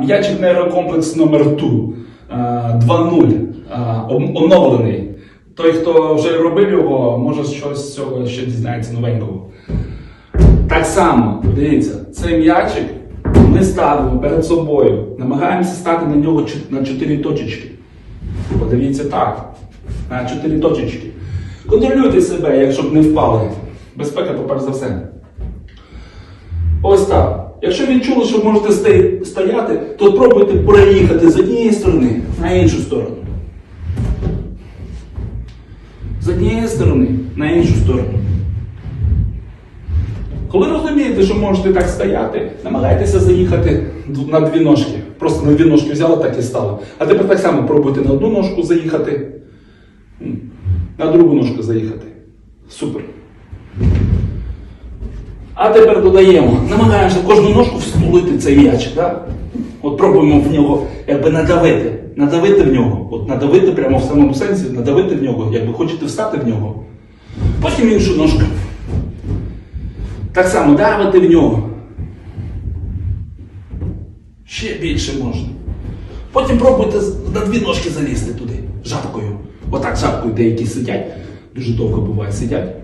М'ячик нейрокомплекс номер 2 2.0 оновлений. Той, хто вже робив його, може щось з цього ще дізнається новенького. Так само, дивіться, цей м'ячик ми ставимо перед собою, намагаємося стати на нього на 4 точечки. Подивіться так, на 4 точечки. Контролюйте себе, якщо б не впали. Безпека, поперш за все. Ось так. Якщо відчули, що можете стояти, то пробуйте переїхати з однієї сторони на іншу сторону. З однієї сторони на іншу сторону. Коли розумієте, що можете так стояти, намагайтеся заїхати на дві ножки. Просто на дві ножки взяли, так і стало. А тепер так само пробуйте на одну ножку заїхати, на другу ножку заїхати. Супер. А тепер додаємо, намагаємося кожну ножку встулити цей м'ячик. Да? От пробуємо в нього якби надавити. Надавити в нього. От надавити прямо в самому сенсі, надавити в нього, якби хочете встати в нього. Потім іншу ножку. Так само давити в нього. Ще більше можна. Потім пробуйте на дві ножки залізти туди, жабкою. Отак жабкою деякі сидять. Дуже довго буває сидять.